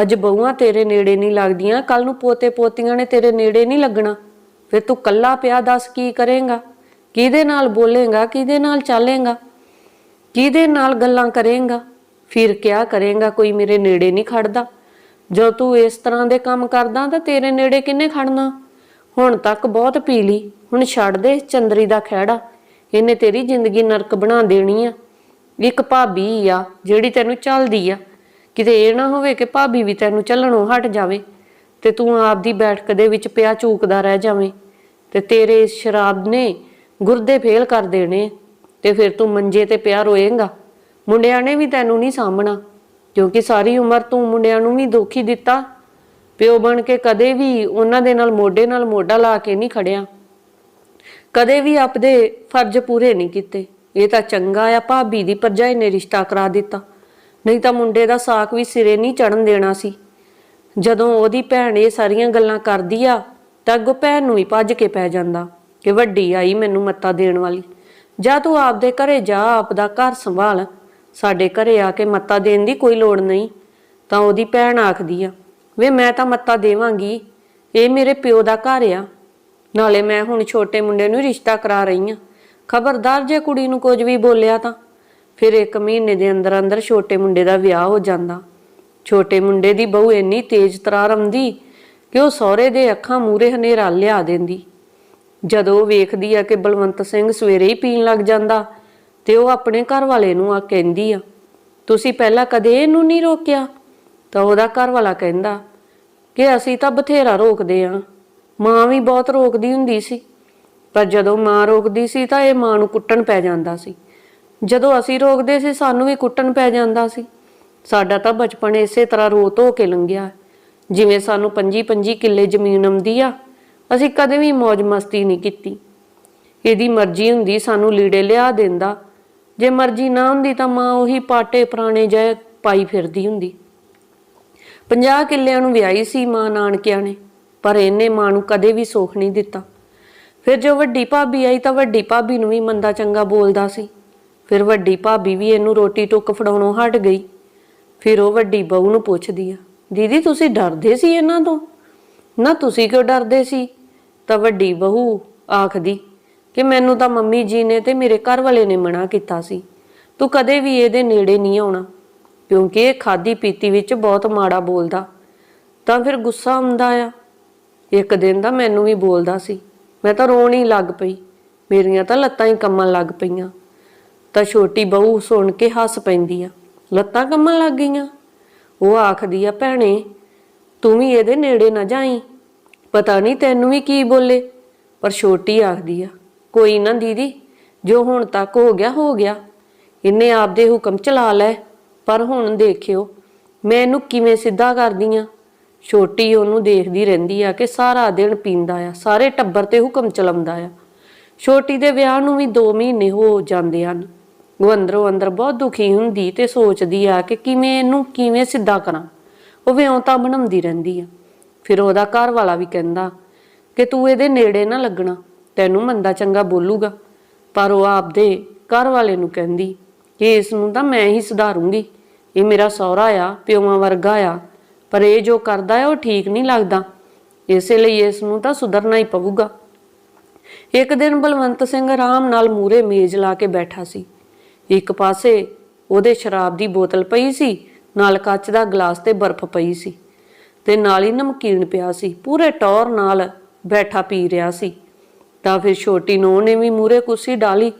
ਅੱਜ ਬਹੂਆਂ ਤੇਰੇ ਨੇੜੇ ਨਹੀਂ ਲੱਗਦੀਆਂ ਕੱਲ ਨੂੰ ਪੋਤੇ ਪੋਤੀਆਂ ਨੇ ਤੇਰੇ ਨੇੜੇ ਨਹੀਂ ਲੱਗਣਾ। ਫਿਰ ਤੂੰ ਕੱਲਾ ਪਿਆ ਦੱਸ ਕੀ ਕਰੇਂਗਾ? ਕਿਹਦੇ ਨਾਲ ਬੋਲੇਗਾ, ਕਿਹਦੇ ਨਾਲ ਚੱਲੇਗਾ, ਕਿਹਦੇ ਨਾਲ ਗੱਲਾਂ ਕਰੇਗਾ, ਫਿਰ ਕਿਆ ਕਰੇਗਾ, ਕੋਈ ਮੇਰੇ ਨੇੜੇ ਨਹੀਂ ਖੜਦਾ। ਜਦੋਂ ਤੂੰ ਇਸ ਤਰ੍ਹਾਂ ਦੇ ਕੰਮ ਕਰਦਾ ਤਾਂ ਤੇਰੇ ਨੇੜੇ ਕਿੰਨੇ ਖੜਨਾ? ਹੁਣ ਤੱਕ ਬਹੁਤ ਪੀ ਲਈ, ਹੁਣ ਛੱਡ ਦੇ ਚੰਦਰੀ ਦਾ ਖਹਿੜਾ, ਇਹਨੇ ਤੇਰੀ ਜ਼ਿੰਦਗੀ ਨਰਕ ਬਣਾ ਦੇਣੀ ਆ। ਇੱਕ ਭਾਬੀ ਆ ਜਿਹੜੀ ਤੈਨੂੰ ਚੱਲਦੀ ਆ। ਕਿਤੇ ਇਹ ਨਾ ਹੋਵੇ ਕਿ ਭਾਬੀ ਵੀ ਤੈਨੂੰ ਚੱਲਣੋਂ ਹਟ ਜਾਵੇ ਤੇ ਤੂੰ ਆਪਦੀ ਬੈਠਕ ਦੇ ਵਿੱਚ ਪਿਆ ਝੂਕਦਾ ਰਹਿ ਜਾਵੇਂ। ਤੇ ਤੇਰੇ ਇਸ ਸ਼ਰਾਬ ਨੇ ਗੁਰਦੇ ਫੇਲ ਕਰ ਦੇਣੇ ਤੇ ਫਿਰ ਤੂੰ ਮੰਜੇ ਤੇ ਪਿਆ ਰੋਏਂਗਾ। ਮੁੰਡਿਆਂ ਨੇ ਵੀ ਤੈਨੂੰ ਨਹੀਂ ਸਾਂਭਣਾ, ਕਿਉਂਕਿ ਸਾਰੀ ਉਮਰ ਤੂੰ ਮੁੰਡਿਆਂ ਨੂੰ ਵੀ ਦੁਖੀ ਦਿੱਤਾ। ਪਿਓ ਬਣ ਕੇ ਕਦੇ ਵੀ ਉਹਨਾਂ ਦੇ ਨਾਲ ਮੋਢੇ ਨਾਲ ਮੋਢਾ ਲਾ ਕੇ ਨਹੀਂ ਖੜਿਆ। ਕਦੇ ਵੀ ਆਪਦੇ ਫਰਜ਼ ਪੂਰੇ ਨਹੀਂ ਕੀਤੇ। ਇਹ ਤਾਂ ਚੰਗਾ ਆ, ਭਾਬੀ ਦੀ ਭਰਜਾਈ ਨੇ ਰਿਸ਼ਤਾ ਕਰਾ ਦਿੱਤਾ। ਨਹੀਂ ਤਾਂ ਮੁੰਡੇ ਦਾ ਸਾਕ ਵੀ ਸਿਰੇ ਨਹੀਂ ਚੜਨ ਦੇਣਾ ਸੀ। ਜਦੋਂ ਉਹਦੀ ਭੈਣ ਇਹ ਸਾਰੀਆਂ ਗੱਲਾਂ ਕਰਦੀ ਆ, ਤਾਂ ਅੱਗੋਂ ਭੈਣ ਨੂੰ ਹੀ ਭੱਜ ਕੇ ਪੈ ਜਾਂਦਾ। ਕਿ ਵੱਡੀ ਆਈ ਮੈਨੂੰ ਮੱਤਾ ਦੇਣ ਵਾਲੀ। ਜਾਂ ਤੂੰ ਆਪਦੇ ਘਰੇ ਜਾ, ਆਪਦਾ ਘਰ ਸੰਭਾਲ। ਸਾਡੇ ਘਰੇ ਆ ਕੇ ਮੱਤਾ ਦੇਣ ਦੀ ਕੋਈ ਲੋੜ ਨਹੀਂ, ਤਾਂ ਉਹਦੀ ਭੈਣ ਆਖਦੀ ਆ, ਵੇ, ਮੈਂ ਤਾਂ ਮੱਤਾ ਦੇਵਾਂਗੀ। ਇਹ ਮੇਰੇ ਪਿਓ ਦਾ ਘਰ ਆ। ਨਾਲੇ ਮੈਂ ਹੁਣ ਛੋਟੇ ਮੁੰਡੇ ਨੂੰ ਰਿਸ਼ਤਾ ਕਰਾ ਰਹੀ ਆ। ਖਬਰਦਾਰ ਜੇ ਕੁੜੀ ਨੂੰ ਕੁਝ ਵੀ ਬੋਲਿਆ ਤਾਂ। ਫਿਰ ਇੱਕ ਮਹੀਨੇ ਦੇ ਅੰਦਰ ਅੰਦਰ ਛੋਟੇ ਮੁੰਡੇ ਦਾ ਵਿਆਹ ਹੋ ਜਾਂਦਾ। ਛੋਟੇ ਮੁੰਡੇ ਦੀ ਬਹੂ ਇੰਨੀ ਤੇਜ਼ ਤਰਾਰ ਆਉਂਦੀ ਕਿ ਉਹ ਸਹੁਰੇ ਦੇ ਅੱਖਾਂ ਮੂਰੇ ਹਨੇਰਾ ਲਿਆ ਦਿੰਦੀ। ਜਦੋਂ ਵੇਖਦੀ ਆ ਕਿ ਬਲਵੰਤ ਸਿੰਘ ਸਵੇਰੇ ਹੀ ਪੀਣ ਲੱਗ ਜਾਂਦਾ ਤੇ ਉਹ ਆਪਣੇ ਘਰ ਵਾਲੇ ਨੂੰ ਆ ਕਹਿੰਦੀ ਆ, ਤੁਸੀਂ ਪਹਿਲਾਂ ਕਦੇ ਇਹਨੂੰ ਨਹੀਂ ਰੋਕਿਆ? ਤਾਂ ਉਹਦਾ ਘਰ ਵਾਲਾ ਕਹਿੰਦਾ, ਕਿ ਅਸੀਂ ਤਾਂ ਬਥੇਰਾ ਰੋਕਦੇ ਆ। ਮਾਂ ਵੀ ਬਹੁਤ ਰੋਕਦੀ ਹੁੰਦੀ ਸੀ, ਪਰ ਜਦੋਂ ਮਾਂ ਰੋਕਦੀ ਸੀ ਤਾਂ ਇਹ ਮਾਂ ਨੂੰ ਕੁੱਟਣ ਪੈ ਜਾਂਦਾ ਸੀ। ਜਦੋਂ ਅਸੀਂ ਰੋਕਦੇ ਸੀ, ਸਾਨੂੰ ਵੀ ਕੁੱਟਣ ਪੈ ਜਾਂਦਾ ਸੀ। ਸਾਡਾ ਤਾਂ ਬਚਪਨ ਇਸੇ ਤਰ੍ਹਾਂ ਰੋ ਧੋ ਕੇ ਲੰਘਿਆ। ਜਿਵੇਂ ਸਾਨੂੰ 25-25 ਕਿੱਲੇ ਜ਼ਮੀਨ ਆਉਂਦੀ ਆ ਅਸੀਂ ਕਦੇ ਵੀ ਮौज ਮਸਤੀ ਨਹੀਂ ਕੀਤੀ। ਇਹਦੀ ਮਰਜ਼ੀ ਹੁੰਦੀ ਸਾਨੂੰ ਲੀੜੇ ਲਿਆ ਦਿੰਦਾ। ਜੇ ਮਰਜ਼ੀ ਨਾ ਹੁੰਦੀ ਤਾਂ ਮਾਂ ਉਹੀ ਪਾਟੇ ਪੁਰਾਣੇ ਜਿਹੇ ਪਾਈ ਫਿਰਦੀ ਹੁੰਦੀ। 50 ਕਿੱਲਿਆਂ ਨੂੰ ਵਿਆਹੀ ਸੀ ਮਾਂ ਨਾਨਕਿਆਂ ਨੇ, ਪਰ ਇਹਨੇ ਮਾਂ ਨੂੰ ਕਦੇ ਵੀ ਸੁੱਖ ਨਹੀਂ ਦਿੱਤਾ। ਫਿਰ ਜੋ ਵੱਡੀ ਭਾਬੀ ਆਈ ਤਾਂ ਵੱਡੀ ਭਾਬੀ ਨੂੰ ਵੀ ਮੰਦਾ ਚੰਗਾ ਬੋਲਦਾ ਸੀ। ਫਿਰ ਵੱਡੀ ਭਾਬੀ ਵੀ ਇਹਨੂੰ ਰੋਟੀ ਟੁੱਕ ਫੜਾਉਣੋਂ ਹਟ ਗਈ। ਫਿਰ ਉਹ ਵੱਡੀ ਬਹੂ ਨੂੰ ਪੁੱਛਦੀ ਆ, ਦੀਦੀ, ਤੁਸੀਂ ਡਰਦੇ ਸੀ ਇਹਨਾਂ ਤੋਂ? ਨਾ, ਤੁਸੀਂ ਕਿਉਂ ਡਰਦੇ ਸੀ? ਤਾਂ ਵੱਡੀ ਬਹੂ ਆਖਦੀ ਕਿ ਮੈਨੂੰ ਤਾਂ ਮੰਮੀ ਜੀ ਨੇ ਤੇ ਮੇਰੇ ਘਰ ਵਾਲੇ ਨੇ ਮਨਾ ਕੀਤਾ ਸੀ। ਤੂੰ ਕਦੇ ਵੀ ਇਹਦੇ ਨੇੜੇ ਨਹੀਂ ਆਉਣਾ, ਕਿਉਂਕਿ ਇਹ ਖਾਦੀ ਪੀਤੀ ਵਿੱਚ ਬਹੁਤ ਮਾੜਾ ਬੋਲਦਾ। ਤਾਂ ਫਿਰ ਗੁੱਸਾ ਆਉਂਦਾ ਆ। ਇੱਕ ਦਿਨ ਦਾ ਮੈਨੂੰ ਵੀ ਬੋਲਦਾ ਸੀ, ਮੈਂ ਤਾਂ ਰੋਣ ਹੀ ਲੱਗ ਪਈ, ਮੇਰੀਆਂ ਤਾਂ ਲੱਤਾਂ ਹੀ ਕੰਮਣ ਲੱਗ ਪਈਆਂ। ਤਾਂ ਛੋਟੀ ਬਹੂ ਸੁਣ ਕੇ ਹੱਸ ਪੈਂਦੀ ਆ, ਲੱਤਾਂ ਕੰਮਣ ਲੱਗ ਗਈਆਂ। ਉਹ ਆਖਦੀ ਆ, ਭੈਣੇ, ਤੂੰ ਵੀ ਇਹਦੇ ਨੇੜੇ ਨਾ ਜਾਈ ਪਤਾ ਨਹੀਂ ਤੈਨੂੰ ਵੀ ਕੀ ਬੋਲੇ, ਪਰ ਛੋਟੀ ਆਖਦੀ ਆ, ਕੋਈ ਨਾ ਦੀਦੀ, ਜੋ ਹੁਣ ਤੱਕ ਹੋ ਗਿਆ ਹੋ ਗਿਆ। ਇਹਨੇ ਆਪਦੇ ਹੁਕਮ ਚਲਾ ਲੈ, ਪਰ ਹੁਣ ਦੇਖਿਓ, ਮੈਂ ਇਹਨੂੰ ਕਿਵੇਂ ਸਿੱਧਾ ਕਰਦੀ ਆ? ਛੋਟੀ ਉਹਨੂੰ ਦੇਖਦੀ ਰਹਿੰਦੀ ਆ ਕਿ ਸਾਰਾ ਦਿਨ ਪੀਂਦਾ ਆ, ਸਾਰੇ ਟੱਬਰ ਤੇ ਹੁਕਮ ਚਲਾਉਂਦਾ ਆ। ਛੋਟੀ ਦੇ ਵਿਆਹ ਨੂੰ ਵੀ 2 ਮਹੀਨੇ ਹੋ ਜਾਂਦੇ ਹਨ। ਉਹ ਅੰਦਰੋਂ ਅੰਦਰ ਬਹੁਤ ਦੁਖੀ ਹੁੰਦੀ ਤੇ ਸੋਚਦੀ ਆ ਕਿ ਕਿਵੇਂ ਇਹਨੂੰ ਕਿਵੇਂ ਸਿੱਧਾ ਕਰਾਂ। ਉਹ ਵਿਉਂਤਾ ਬਣਾਉਂਦੀ ਰਹਿੰਦੀ ਆ। ਫਿਰ ਉਹਦਾ ਘਰ ਵਾਲਾ ਵੀ ਕਹਿੰਦਾ ਕਿ ਤੂੰ ਇਹਦੇ ਨੇੜੇ ਨਾ ਲੱਗਣਾ, ਤੈਨੂੰ ਮੰਦਾ ਚੰਗਾ ਬੋਲੂਗਾ। ਪਰ ਉਹ ਆਪਦੇ ਘਰ ਵਾਲੇ ਨੂੰ ਕਹਿੰਦੀ, ਕਿ ਇਸ ਨੂੰ ਤਾਂ ਮੈਂ ਹੀ ਸੁਧਾਰੂੰਗੀ। ਇਹ ਮੇਰਾ ਸਹੁਰਾ ਆ ਪਿਓਾਂ ਵਰਗਾ ਆ, ਪਰ ਇਹ ਜੋ ਕਰਦਾ ਹੈ ਉਹ ਠੀਕ ਨਹੀਂ ਲੱਗਦਾ। ਇਸੇ ਲਈ ਇਸ ਨੂੰ ਤਾਂ ਸੁਧਰਨਾ ਹੀ ਪਊਗਾ। ਇੱਕ ਦਿਨ ਬਲਵੰਤ ਸਿੰਘ ਆਰਾਮ ਨਾਲ ਮੂਰੇ ਮੇਜ਼ ਲਾ ਕੇ ਬੈਠਾ ਸੀ। ਇੱਕ ਪਾਸੇ ਉਹਦੇ ਸ਼ਰਾਬ ਦੀ ਬੋਤਲ ਪਈ ਸੀ, ਨਾਲ ਕੱਚ ਦਾ ਗਲਾਸ ਤੇ ਬਰਫ਼ ਪਈ ਸੀ। ਤੇ ਨਾਲ ਹੀ ਨਮਕੀਨ ਪਿਆ ਸੀ। ਪੂਰੇ ਟੌਰ ਨਾਲ ਬੈਠਾ ਪੀ ਰਿਹਾ ਸੀ। ਤਾਂ ਫਿਰ ਛੋਟੀ ਨੂੰਹ ਨੇ ਵੀ ਮੂਰੇ ਕੁਰਸੀ ਡਾਲੀ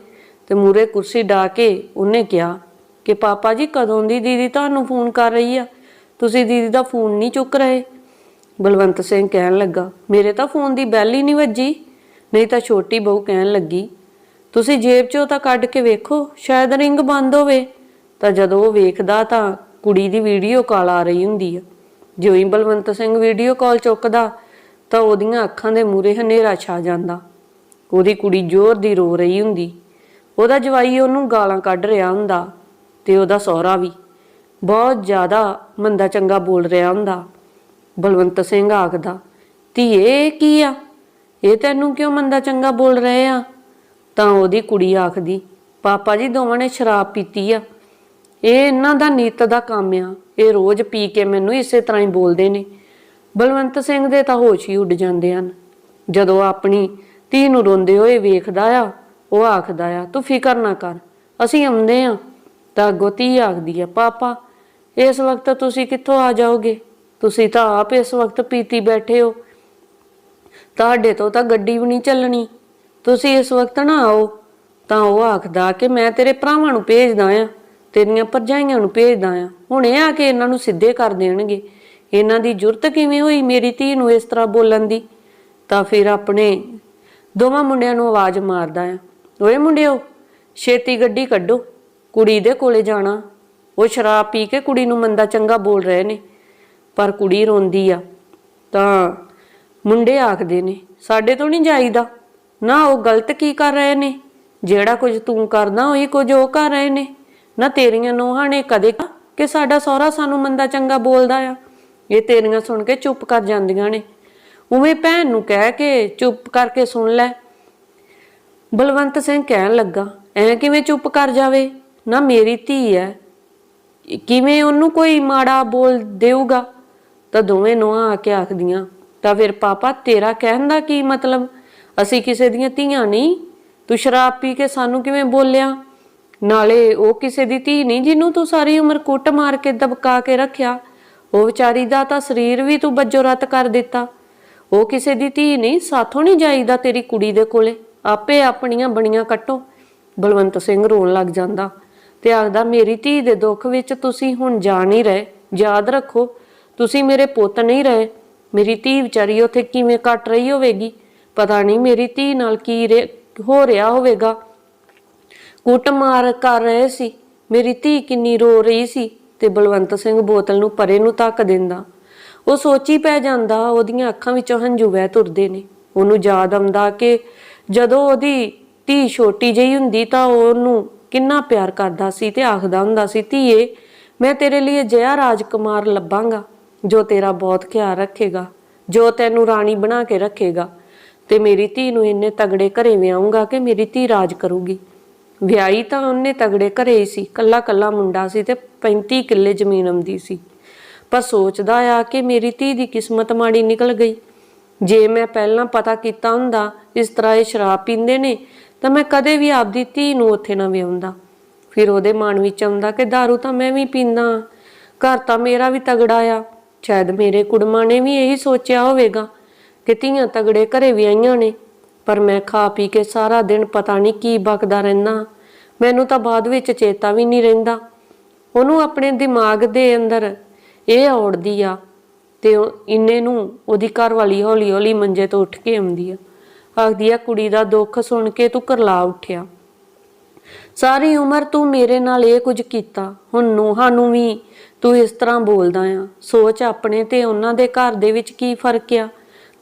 ਤੇ ਮੂਰੇ ਕੁਰਸੀ ਢਾ ਕੇ ਉਹਨੇ ਕਿਹਾ ਕਿ, ਪਾਪਾ ਜੀ, ਕਦੋਂ ਦੀ ਦੀਦੀ ਤੁਹਾਨੂੰ ਫੋਨ ਕਰ ਰਹੀ ਆ? ਤੁਸੀਂ ਦੀਦੀ ਦਾ ਫੋਨ ਨਹੀਂ ਚੁੱਕ ਰਹੇ? ਬਲਵੰਤ ਸਿੰਘ ਕਹਿਣ ਲੱਗਾ, ਮੇਰੇ ਤਾਂ ਫੋਨ ਦੀ ਬੈਲ ਹੀ ਨਹੀਂ ਵੱਜੀ। ਨਹੀਂ ਤਾਂ ਛੋਟੀ ਬਹੂ ਕਹਿਣ ਲੱਗੀ, ਤੁਸੀਂ ਜੇਬ 'ਚੋਂ ਤਾਂ ਕੱਢ ਕੇ ਵੇਖੋ, ਸ਼ਾਇਦ ਰਿੰਗ ਬੰਦ ਹੋਵੇ। ਤਾਂ ਜਦੋਂ ਉਹ ਵੇਖਦਾ ਤਾਂ ਕੁੜੀ ਦੀ ਵੀਡੀਓ ਕਾਲ ਆ ਰਹੀ ਹੁੰਦੀ ਆ। ਜਿਉਂ ਹੀ ਬਲਵੰਤ ਸਿੰਘ ਵੀਡੀਓ ਕਾਲ ਚੁੱਕਦਾ, ਤਾਂ ਉਹਦੀਆਂ ਅੱਖਾਂ ਦੇ ਮੂਰੇ ਹਨੇਰਾ ਛਾ ਜਾਂਦਾ। ਉਹਦੀ ਕੁੜੀ ਜ਼ੋਰ ਦੀ ਰੋ ਰਹੀ ਹੁੰਦੀ। ਉਹਦਾ ਜਵਾਈ ਉਹਨੂੰ ਗਾਲਾਂ ਕੱਢ ਰਿਹਾ ਹੁੰਦਾ ਤੇ ਉਹਦਾ ਸਹੁਰਾ ਵੀ। ਬਹੁਤ ਜ਼ਿਆਦਾ ਮੰਦਾ ਚੰਗਾ ਬੋਲ ਰਿਹਾ ਹੁੰਦਾ। ਬਲਵੰਤ ਸਿੰਘ ਆਖਦਾ, ਧੀਏ, ਇਹ ਕੀ ਆ? ਇਹ ਤੈਨੂੰ ਕਿਉਂ ਮੰਦਾ ਚੰਗਾ ਬੋਲ ਰਹੇ ਆ? ਤਾਂ ਉਹਦੀ ਕੁੜੀ ਆਖਦੀ, ਪਾਪਾ ਜੀ, ਦੋਵਾਂ ਨੇ ਸ਼ਰਾਬ ਪੀਤੀ ਆ। ਇਹ ਇਹਨਾਂ ਦਾ ਨੀਤ ਦਾ ਕੰਮ ਆ। ਇਹ ਰੋਜ਼ ਪੀ ਕੇ ਮੈਨੂੰ ਇਸੇ ਤਰ੍ਹਾਂ ਹੀ ਬੋਲਦੇ ਨੇ। ਬਲਵੰਤ ਸਿੰਘ ਦੇ ਤਾਂ ਹੋਸ਼ ਹੀ ਉੱਡ ਜਾਂਦੇ ਹਨ। ਜਦੋਂ ਆਪਣੀ ਧੀ ਨੂੰ ਰੋਂਦੇ ਹੋਏ ਵੇਖਦਾ ਆ, ਉਹ ਆਖਦਾ ਆ, ਤੂੰ ਫਿਕਰ ਨਾ ਕਰ, ਅਸੀਂ ਆਉਂਦੇ ਆ ਤਾਂ ਅੱਗੋਂ ਧੀ ਆਖਦੀ ਆ, ਪਾਪਾ, ਇਸ ਵਕਤ ਤੁਸੀਂ ਕਿੱਥੋਂ ਆ ਜਾਓਗੇ? ਤੁਸੀਂ ਤਾਂ ਆਪ ਇਸ ਵਕਤ ਪੀਤੀ ਬੈਠੇ ਹੋ। ਤੁਹਾਡੇ ਤੋਂ ਤਾਂ ਗੱਡੀ ਵੀ ਨਹੀਂ ਚੱਲਣੀ। ਤੁਸੀਂ ਇਸ ਵਕਤ ਨਾ ਆਓ। ਤਾਂ ਉਹ ਆਖਦਾ ਕਿ ਮੈਂ ਤੇਰੇ ਭਰਾਵਾਂ ਨੂੰ ਭੇਜਦਾ ਆ। ਤੇਰੀਆਂ ਭਰਜਾਈਆਂ ਨੂੰ ਭੇਜਦਾ ਆ। ਹੁਣ ਇਹ ਆ ਕੇ ਇਹਨਾਂ ਨੂੰ ਸਿੱਧੇ ਕਰ ਦੇਣਗੇ। ਇਹਨਾਂ ਦੀ ਜੁਰਤ ਕਿਵੇਂ ਹੋਈ ਮੇਰੀ ਧੀ ਨੂੰ ਇਸ ਤਰ੍ਹਾਂ ਬੋਲਣ ਦੀ? ਤਾਂ ਫਿਰ ਆਪਣੇ ਦੋਵਾਂ ਮੁੰਡਿਆਂ ਨੂੰ ਆਵਾਜ਼ ਮਾਰਦਾ ਆ। ਓਏ ਮੁੰਡਿਓ, ਛੇਤੀ ਗੱਡੀ ਕੱਢੋ। ਕੁੜੀ ਦੇ ਕੋਲੇ ਜਾਣਾ। ਉਹ ਸ਼ਰਾਬ ਪੀ ਕੇ ਕੁੜੀ ਨੂੰ ਮੰਦਾ ਚੰਗਾ ਬੋਲ ਰਹੇ ਨੇ। ਪਰ ਕੁੜੀ ਰੋਂਦੀ ਆ। ਤਾਂ ਮੁੰਡੇ ਆਖਦੇ ਨੇ, ਸਾਡੇ ਤੋਂ ਨਹੀਂ ਜਾਈਦਾ। ਨਾ ਉਹ ਗਲਤ ਕੀ ਕਰ ਰਹੇ ਨੇ? ਜਿਹੜਾ ਕੁਝ ਤੂੰ ਕਰਦਾ, ਉਹੀ ਕੁਝ ਉਹ ਕਰ ਰਹੇ ਨੇ। ਨਾ ਤੇਰੀਆਂ ਨੋਹਾਂ ਨੇ ਕਦੇ ਕਿ ਸਾਡਾ ਸਹੁਰਾ ਸਾਨੂੰ ਮੰਦਾ ਚੰਗਾ ਬੋਲਦਾ ਆ? ਇਹ ਤੇਰੀਆਂ ਸੁਣ ਕੇ ਚੁੱਪ ਕਰ ਜਾਂਦੀਆਂ ਨੇ। ਉਵੇਂ ਭੈਣ ਨੂੰ ਕਹਿ ਕੇ ਚੁੱਪ ਕਰਕੇ ਸੁਣ ਲੈ। ਬਲਵੰਤ ਸਿੰਘ ਕਹਿਣ ਲੱਗਾ, ਐ ਕਿਵੇਂ ਚੁੱਪ ਕਰ ਜਾਵੇ? ਨਾ ਮੇਰੀ ਧੀ ਐ। ਕਿਵੇਂ ਉਹਨੂੰ ਕੋਈ ਮਾੜਾ ਬੋਲ ਦੇਊਗਾ? ਤਾਂ ਦੋਵੇਂ ਨੋਹਾਂ ਆ ਕੇ ਆਖਦੀਆਂ, ਤਾਂ ਫਿਰ ਪਾਪਾ, ਤੇਰਾ ਕਹਿਣ ਦਾ ਕੀ ਮਤਲਬ? ਅਸੀਂ ਕਿਸੇ ਦੀਆਂ ਧੀਆਂ ਨਹੀਂ। ਤੂੰ ਸ਼ਰਾਬ ਪੀ ਕੇ ਸਾਨੂੰ ਕਿਵੇਂ ਬੋਲਿਆ? ਨਾਲੇ ਉਹ ਕਿਸੇ ਦੀ ਧੀ ਨਹੀਂ ਜਿਹਨੂੰ ਤੂੰ ਸਾਰੀ ਉਮਰ ਕੁੱਟ ਮਾਰ ਕੇ ਦਬਕਾ ਕੇ ਰੱਖਿਆ। ਉਹ ਵਿਚਾਰੀ ਦਾ ਤਾਂ ਸਰੀਰ ਵੀ ਤੂੰ ਬੱਜੋ ਰੱਤ ਕਰ ਦਿੱਤਾ। ਉਹ ਕਿਸੇ ਦੀ ਧੀ ਨਹੀਂ, ਸਾਥੋਂ ਨਹੀਂ ਜਾਈਦਾ ਤੇਰੀ ਕੁੜੀ ਦੇ ਕੋਲੇ। ਆਪੇ ਆਪਣੀਆਂ ਬਣੀਆਂ ਕੱਟੋ। ਬਲਵੰਤ ਸਿੰਘ ਰੋਣ ਲੱਗ ਜਾਂਦਾ। ਤੇ ਆਖਦਾ, ਮੇਰੀ ਧੀ ਦੇ ਦੁੱਖ ਵਿੱਚ ਤੁਸੀਂ ਹੁਣ ਜਾ ਨਹੀਂ ਰਹੇ। ਯਾਦ ਰੱਖੋ, ਤੁਸੀਂ ਮੇਰੇ ਪੁੱਤ ਨਹੀਂ ਰਹੇ। ਮੇਰੀ ਧੀ ਵਿਚਾਰੀ ਉੱਥੇ ਕਿਵੇਂ ਕੱਟ ਰਹੀ ਹੋਵੇਗੀ? ਪਤਾ ਨਹੀਂ ਮੇਰੀ ਧੀ ਨਾਲ ਕੀ ਰੇ- ਹੋ ਰਿਹਾ ਹੋਵੇਗਾ। ਕੁੱਟਮਾਰ ਕਰ ਰਹੇ ਸੀ। ਮੇਰੀ ਧੀ ਕਿੰਨੀ ਰੋ ਰਹੀ ਸੀ ਤੇ ਬਲਵੰਤ ਸਿੰਘ ਬੋਤਲ ਨੂੰ ਪਰੇ ਨੂੰ ਧੱਕ ਦਿੰਦਾ। ਉਹ ਸੋਚੀ ਪੈ ਜਾਂਦਾ, ਉਹਦੀਆਂ ਅੱਖਾਂ ਵਿੱਚੋਂ ਹੰਝੂ ਵਹਿ ਤੁਰਦੇ ਨੇ। ਉਹਨੂੰ ਯਾਦ ਆਉਂਦਾ ਕਿ ਜਦੋਂ ਉਹਦੀ ਧੀ ਛੋਟੀ ਜਿਹੀ ਹੁੰਦੀ ਤਾਂ ਉਹਨੂੰ ਕਿੰਨਾ ਪਿਆਰ ਕਰਦਾ ਸੀ ਤੇ ਆਖਦਾ ਹੁੰਦਾ ਸੀ, ਧੀਏ, ਮੈਂ ਤੇਰੇ ਲਈ ਅਜਿਹਾ ਰਾਜਕੁਮਾਰ ਲੱਭਾਂਗਾ, ਜੋ ਤੇਰਾ ਬਹੁਤ ਖਿਆਲ ਰੱਖੇਗਾ, ਜੋ ਤੈਨੂੰ ਰਾਣੀ ਬਣਾ ਕੇ ਰੱਖੇਗਾ ਤੇ ਮੇਰੀ ਧੀ ਨੂੰ ਇੰਨੇ ਤਗੜੇ ਘਰੇ ਵਿਆਹੂੰਗਾ ਕਿ ਮੇਰੀ ਧੀ ਰਾਜ ਕਰੂਗੀ। ਵਿਆਹੀ ਤਾਂ ਉਹਨੇ ਤਗੜੇ ਘਰੇ ਹੀ ਸੀ, ਕੱਲਾ ਕੱਲਾ ਮੁੰਡਾ ਸੀ ਤੇ 35 ਕਿੱਲੇ ਜ਼ਮੀਨ ਆਉਂਦੀ ਸੀ। ਪਰ ਸੋਚਦਾ ਆ ਕਿ ਮੇਰੀ ਧੀ ਦੀ ਕਿਸਮਤ ਮਾੜੀ ਨਿਕਲ ਗਈ। ਜੇ ਮੈਂ ਪਹਿਲਾਂ ਪਤਾ ਕੀਤਾ ਹੁੰਦਾ ਇਸ ਤਰ੍ਹਾਂ ਇਹ ਸ਼ਰਾਬ ਪੀਂਦੇ ਨੇ, ਤਾਂ ਮੈਂ ਕਦੇ ਵੀ ਆਪਦੀ ਧੀ ਨੂੰ ਉੱਥੇ ਨਾ ਵਿਆਹੁੰਦਾ। ਫਿਰ ਉਹਦੇ ਮਨ ਵਿੱਚ ਆਉਂਦਾ ਕਿ दारू ਤਾਂ ਮੈਂ ਵੀ ਪੀਂਦਾ ਹਾਂ। ਘਰ ਤਾਂ ਮੇਰਾ ਵੀ ਤਗੜਾ ਆ। ਸ਼ਾਇਦ ਮੇਰੇ ਕੁੜਮਾਂ ਨੇ ਵੀ ਇਹੀ ਸੋਚਿਆ ਹੋਵੇਗਾ ਕਿ ਧੀਆਂ ਤਗੜੇ ਘਰੇ ਵਿਆਹੀਆਂ ਨੇ। ਪਰ ਮੈਂ ਖਾ ਪੀ ਕੇ ਸਾਰਾ ਦਿਨ ਪਤਾ ਨਹੀਂ ਕੀ ਬਕਦਾ ਰਹਿਣਾ ਮੈਨੂੰ ਤਾਂ ਬਾਅਦ ਵਿੱਚ ਚੇਤਾ ਵੀ ਨਹੀਂ ਰਹਿੰਦਾ। ਉਹਨੂੰ ਆਪਣੇ ਦਿਮਾਗ ਦੇ ਅੰਦਰ ਇਹ ਔੜਦੀ ਆ ਤੇ ਉਹ ਇੰਨੇ ਨੂੰ ਉਹਦੀ ਘਰ ਵਾਲੀ ਹੌਲੀ ਹੌਲੀ ਮੰਜੇ ਤੋਂ ਉੱਠ ਕੇ ਆਉਂਦੀ ਆ। ਆਖਦੀ ਆ, ਕੁੜੀ ਦਾ ਦੁੱਖ ਸੁਣ ਕੇ ਤੂੰ ਕਰਲਾ ਉੱਠਿਆ। ਸਾਰੀ ਉਮਰ ਤੂੰ ਮੇਰੇ ਨਾਲ ਇਹ ਕੁਝ ਕੀਤਾ। ਹੁਣ ਨੂੰਹਾਂ ਨੂੰ ਵੀ ਤੂੰ ਇਸ ਤਰ੍ਹਾਂ ਬੋਲਦਾ ਆ। ਸੋਚ ਆਪਣੇ ਤੇ ਉਹਨਾਂ ਦੇ ਘਰ ਦੇ ਵਿੱਚ ਕੀ ਫ਼ਰਕ ਆ?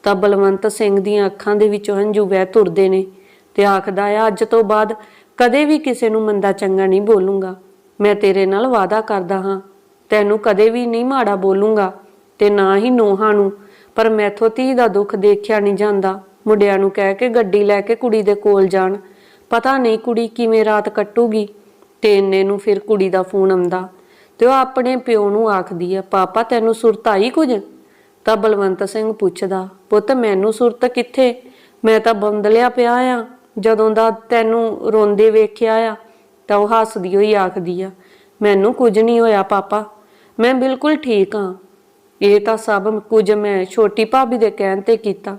ਤਾਂ ਬਲਵੰਤ ਸਿੰਘ ਦੀਆਂ ਅੱਖਾਂ ਦੇ ਵਿੱਚੋਂ ਹੰਝੂ ਵਹਿ ਤੁਰਦੇ ਨੇ ਤੇ ਆਖਦਾ ਆ ਅੱਜ ਤੋਂ ਬਾਅਦ ਕਦੇ ਵੀ ਕਿਸੇ ਨੂੰ ਮੰਦਾ ਚੰਗਾ ਨਹੀਂ ਬੋਲੂੰਗਾ। ਮੈਂ ਤੇਰੇ ਨਾਲ ਵਾਅਦਾ ਕਰਦਾ ਹਾਂ। ਤੈਨੂੰ ਕਦੇ ਵੀ ਨਹੀਂ ਮਾੜਾ ਬੋਲੂੰਗਾ ਤੇ ਨਾ ਹੀ ਨੋਹਾਂ ਨੂੰ। ਪਰ ਮੈਥੋਂ ਧੀ ਦਾ ਦੁੱਖ ਦੇਖਿਆ ਨਹੀਂ ਜਾਂਦਾ। ਮੁੰਡਿਆਂ ਨੂੰ ਕਹਿ ਕੇ ਗੱਡੀ ਲੈ ਕੇ ਕੁੜੀ ਦੇ ਕੋਲ ਜਾਣ। ਪਤਾ ਨਹੀਂ ਕੁੜੀ ਕਿਵੇਂ ਰਾਤ ਕੱਟੂਗੀ ਤੇ ਇੰਨੇ ਨੂੰ ਫਿਰ ਕੁੜੀ ਦਾ ਫੋਨ ਆਉਂਦਾ ਤੇ ਉਹ ਆਪਣੇ ਪਿਓ ਨੂੰ ਆਖਦੀ ਆ ਪਾਪਾ, ਤੈਨੂੰ ਸੁਰਤ ਆਈ ਕੁਝ? ਤਾਂ ਬਲਵੰਤ ਸਿੰਘ ਪੁੱਛਦਾ, ਪੁੱਤ, ਮੈਨੂੰ ਸੁਰਤ ਕਿੱਥੇ? ਮੈਂ ਤਾਂ ਬੰਦਲਿਆ ਪਿਆ ਆ। ਜਦੋਂ ਦਾ ਤੈਨੂੰ ਰੋਂਦੇ ਵੇਖਿਆ ਆ, ਤਾਂ ਉਹ ਹੱਸਦੀ ਹੋਈ ਆਖਦੀ ਆ, ਮੈਨੂੰ ਕੁਝ ਨਹੀਂ ਹੋਇਆ ਪਾਪਾ, ਮੈਂ ਬਿਲਕੁਲ ਠੀਕ ਹਾਂ ਇਹ ਤਾਂ ਸਭ ਕੁਝ ਮੈਂ ਛੋਟੀ ਭਾਬੀ ਦੇ ਕਹਿਣ ਤੇ ਕੀਤਾ।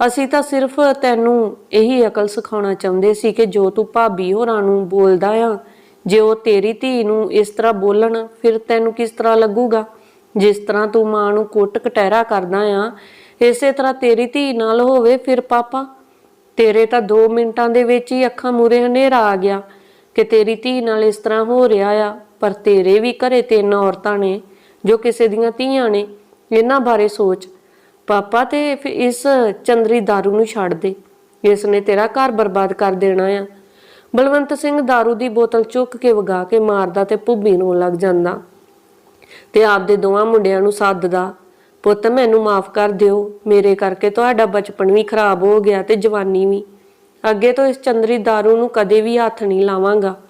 ਅਸੀਂ ਤਾਂ ਸਿਰਫ ਤੈਨੂੰ ਇਹੀ ਅਕਲ ਸਿਖਾਉਣਾ ਚਾਹੁੰਦੇ ਸੀ ਕਿ ਜੋ ਤੂੰ ਭਾਬੀ ਹੋਰਾਂ ਨੂੰ ਬੋਲਦਾ ਆ, ਜੇ ਉਹ ਤੇਰੀ ਧੀ ਨੂੰ ਇਸ ਤਰ੍ਹਾਂ ਬੋਲਣ, ਫਿਰ ਤੈਨੂੰ ਕਿਸ ਤਰ੍ਹਾਂ ਲੱਗੂਗਾ? ਜਿਸ ਤਰ੍ਹਾਂ ਤੂੰ ਮਾਂ ਨੂੰ ਕੁੱਟ ਕਟਹਿਰਾ ਕਰਦਾ ਆ ਇਸੇ ਤਰ੍ਹਾਂ ਤੇਰੀ ਧੀ ਨਾਲ ਹੋਵੇ ਫਿਰ ਪਾਪਾ ਤੇਰੇ ਤਾਂ 2 ਮਿੰਟਾਂ ਦੇ ਵਿੱਚ ਹੀ ਅੱਖਾਂ ਮੂਰੇ ਹਨੇਰਾ ਆ ਗਿਆ ਕਿ ਤੇਰੀ ਧੀ ਨਾਲ ਇਸ ਤਰ੍ਹਾਂ ਹੋ ਰਿਹਾ ਆ ਪਰ ਤੇਰੇ ਵੀ ਘਰੇ ਤਿੰਨ ਔਰਤਾਂ ਨੇ ਜੋ ਕਿਸੇ ਦੀਆਂ ਧੀਆਂ ਨੇ ਇਹਨਾਂ ਬਾਰੇ ਸੋਚ ਪਾਪਾ ਤੇ ਫਿਰ ਇਸ ਚੰਦਰੀ दारू ਨੂੰ ਛੱਡ ਦੇ ਇਸ ਨੇ ਤੇਰਾ ਘਰ ਬਰਬਾਦ ਕਰ ਦੇਣਾ ਆ ਬਲਵੰਤ ਸਿੰਘ दारू ਦੀ ਬੋਤਲ ਚੁੱਕ ਕੇ ਵਗਾ ਕੇ ਮਾਰਦਾ ਤੇ ਭੁੱਬੀ ਨੂੰ ਲੱਗ ਜਾਂਦਾ ਤੇ ਆਪਦੇ ਦੋਵਾਂ ਮੁੰਡਿਆਂ ਨੂੰ ਸੱਦਦਾ ਪੁੱਤ, ਮੈਨੂੰ ਮਾਫ ਕਰ ਦਿਓ। ਮੇਰੇ ਕਰਕੇ ਤੁਹਾਡਾ ਬਚਪਨ ਵੀ ਖਰਾਬ ਹੋ ਗਿਆ ਤੇ ਜਵਾਨੀ ਵੀ। ਅੱਗੇ ਤੋਂ ਇਸ ਚੰਦਰੀ दारू ਨੂੰ ਕਦੇ ਵੀ ਹੱਥ ਨਹੀਂ ਲਾਵਾਂਗਾ।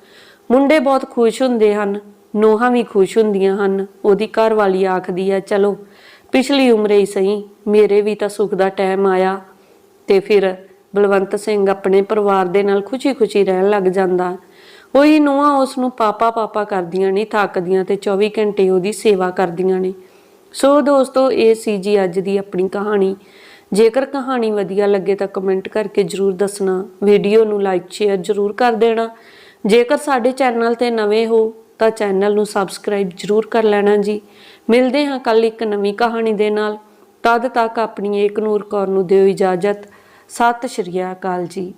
ਮੁੰਡੇ ਬਹੁਤ ਖੁਸ਼ ਹੁੰਦੇ ਹਨ। ਨੋਹਾਂ ਵੀ ਖੁਸ਼ ਹੁੰਦੀਆਂ ਹਨ। ਉਹਦੀ ਘਰ ਵਾਲੀ ਆਖਦੀ ਹੈ, ਚਲੋ, ਪਿਛਲੀ ਉਮਰੇ ਹੀ ਸਹੀ। ਮੇਰੇ ਵੀ ਤਾਂ ਸੁੱਖ ਦਾ ਟਾਈਮ ਆਇਆ। ਤੇ ਫਿਰ ਬਲਵੰਤ ਸਿੰਘ ਆਪਣੇ ਪਰਿਵਾਰ ਦੇ ਨਾਲ ਖੁਸ਼ੀ-ਖੁਸ਼ੀ ਰਹਿਣ ਲੱਗ ਜਾਂਦਾ। ਉਹੀ ਨੂੰਹਾਂ ਉਸ ਨੂੰ ਪਾਪਾ ਪਾਪਾ ਕਰਦੀਆਂ ਨੇ, ਥੱਕਦੀਆਂ ਤੇ 24 ਘੰਟੇ ਉਹਦੀ ਸੇਵਾ ਕਰਦੀਆਂ ਨੇ। ਸੋ ਦੋਸਤੋ, ਇਹ ਸੀ ਜੀ ਅੱਜ ਦੀ ਆਪਣੀ ਕਹਾਣੀ। ਜੇਕਰ ਕਹਾਣੀ ਵਧੀਆ ਲੱਗੇ ਤਾਂ ਕਮੈਂਟ ਕਰਕੇ ਜਰੂਰ ਦੱਸਣਾ, ਵੀਡੀਓ ਨੂੰ ਲਾਈਕ, ਸ਼ੇਅਰ ਜਰੂਰ ਕਰ ਦੇਣਾ। ਜੇਕਰ ਸਾਡੇ ਚੈਨਲ ਤੇ ਨਵੇਂ ਹੋ, ਤਾਂ ਚੈਨਲ ਨੂੰ ਸਬਸਕ੍ਰਾਈਬ ਜਰੂਰ ਕਰ ਲੈਣਾ ਜੀ। ਮਿਲਦੇ ਹਾਂ ਕੱਲ ਇੱਕ ਨਵੀਂ ਕਹਾਣੀ ਦੇ ਨਾਲ। ਤਦ ਤੱਕ ਆਪਣੀ ਏਕਨੂਰ ਕੌਰ ਨੂੰ ਦਿਓ ਇਜਾਜ਼ਤ। ਸਤਿ ਸ਼੍ਰੀ ਅਕਾਲ ਜੀ।